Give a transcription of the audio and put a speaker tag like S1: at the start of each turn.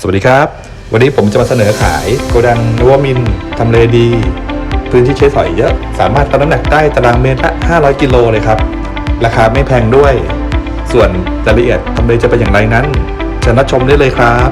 S1: สวัสดีครับ วันนี้ผมจะมาเสนอขายโกดังนวมินทำเลดี พื้นที่ใช้สอยเยอะ สามารถตัดน้ำหนักได้ตารางเมตรละ500 กิโลเลยครับ ราคาไม่แพงด้วย ส่วนรายละเอียดทำเลจะเป็นอย่างไรนั้นเชิญรับชมได้เลยครับ